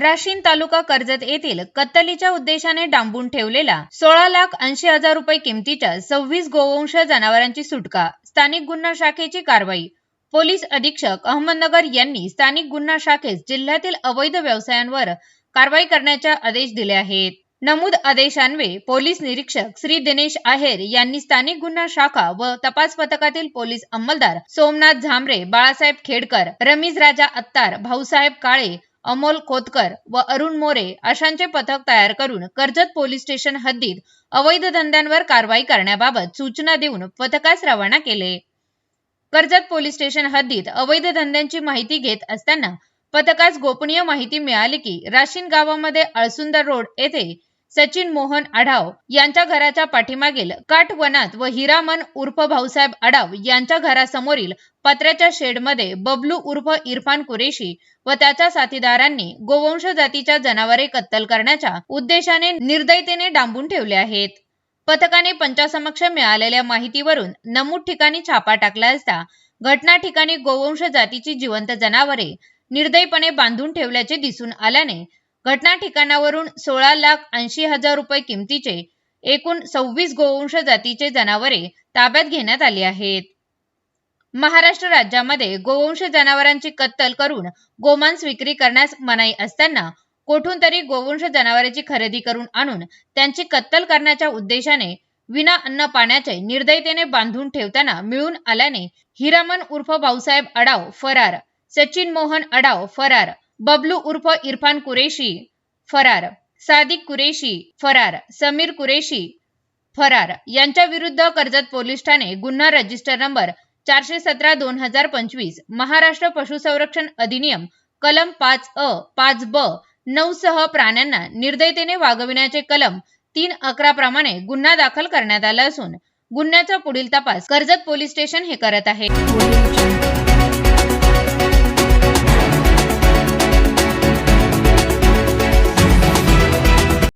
राशीन तालुका कर्जत येथील कत्तलीच्या उद्देशाने डांबून ठेवलेला सोळा लाख ऐंशी हजार रुपये किमतीच्या सव्वीस गोवंश जनावरांची सुटका. स्थानिक गुन्हा शाखेची कारवाई. पोलीस अधीक्षक अहमदनगर यांनी स्थानिक गुन्हा शाखेस जिल्ह्यातील अवैध व्यवसायांवर कारवाई करण्याचे आदेश दिले आहेत. नमूद आदेशान्वये पोलीस निरीक्षक श्री दिनेश आहेर यांनी स्थानिक गुन्हा शाखा व तपास पथकातील पोलीस अंमलदार सोमनाथ झांबरे बाळासाहेब खेडकर रमीज राजा अत्तार भाऊसाहेब काळे अमोल खोतकर व अरुण मोरे अशांचे पथक तयार करून कर्जत पोलीस स्टेशन हद्दीत अवैध धंद्यांवर कारवाई करण्याबाबत सूचना देऊन पथकास रवाना केले. कर्जत पोलीस स्टेशन हद्दीत अवैध धंद्यांची माहिती घेत असताना पथकास गोपनीय माहिती मिळाली की राशीन गावामध्ये अळसुंदर रोड येथे सचिन मोहन आढाव यांच्या घराच्या पाठीमागील काठवनात व हिरामन उर्फ भाऊसाहेब आढाव यांच्या घरासमोरील पत्र्याच्या शेडमध्ये बबलू उर्फ इरफान कुरेशी व त्याच्या साथीदारांनी गोवंश जातीच्या जनावरे कत्तल करण्याच्या उद्देशाने निर्दयतेने डांबून ठेवले आहेत. पथकाने पंचासमक्ष मिळालेल्या माहितीवरून नमूद ठिकाणी छापा टाकला असता घटना ठिकाणी गोवंश जातीची जिवंत जनावरे निर्दयीपणे बांधून ठेवल्याचे दिसून आल्याने घटना ठिकाणावरून सोळा लाख ऐंशी हजार रुपये किमतीचे एकूण सव्वीस गोवंश जातीचे जनावरे ताब्यात घेण्यात आली आहेत. महाराष्ट्र राज्यामध्ये गोवंश जनावरांची कत्तल करून गोमांस विक्री करण्यास मनाई असताना कोठून तरी गोवंश जनावरांची खरेदी करून आणून त्यांची कत्तल करण्याच्या उद्देशाने विना अन्न पाण्याचे निर्दयतेने बांधून ठेवताना मिळून आल्याने हिरामन उर्फ भाऊसाहेब अडाव फरार सचिन मोहन अडाव फरार बबलू उर्फ इरफान कुरेशी फरार. सादिक कुरेशी फरार. समीर कुरेशी फरार. यांच्या विरुद्ध कर्जत पोलीस ठाणे गुन्हा रजिस्टर नंबर चारशे सतरा दोन हजार पंचवीस महाराष्ट्र पशुसंरक्षण अधिनियम कलम पाच अ पाच ब नऊ सह प्राण्यांना निर्दयतेने वागविण्याचे कलम तीन अकरा प्रमाणे गुन्हा दाखल करण्यात आला असून गुन्ह्याचा पुढील तपास कर्जत पोलीस स्टेशन हे करत आहे.